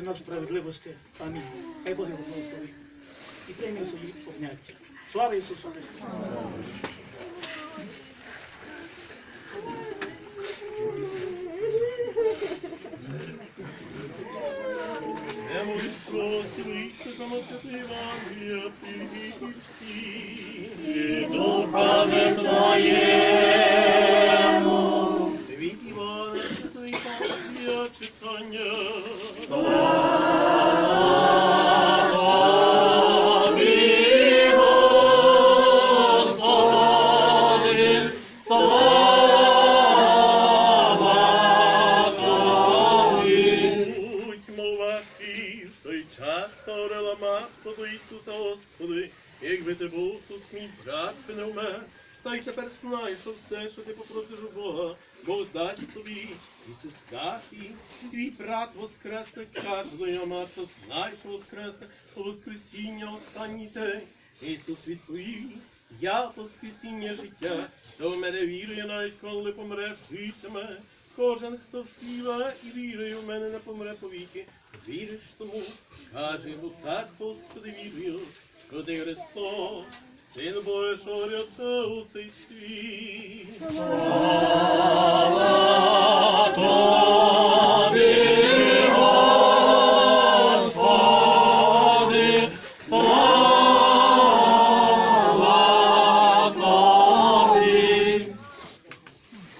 вино справедливості. Амінь. Хай Бог його благословить. І прийме свої обняття. Слава Ісусу Христу! Привіті. Добране Твоєму. Від Івана святого Євангелія читання. До Ісуса Господи, якби ти був тут мій брат би не вмер, та й тепер знай, що все, що ти попросиш у Бога, Бог дасть тобі. Ісус Гафі, твій брат воскресне, до його матко, знай, що воскресне, у воскресіння останній день. Ісус відповів, я воскресіння життя, то в мене вірує, навіть коли помре, житиме. Кожен, хто співа і вірує в мене, не помре повіки. Віриш тому, каже йому так, Господи, вірую, що ти Христос, Син Божий, рятував цей світ.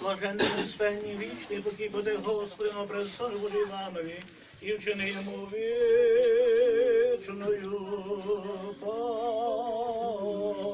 Блаженний безпенні вічний, поки буде Господи на престолі вами, і вчини йому вічною пам'ять.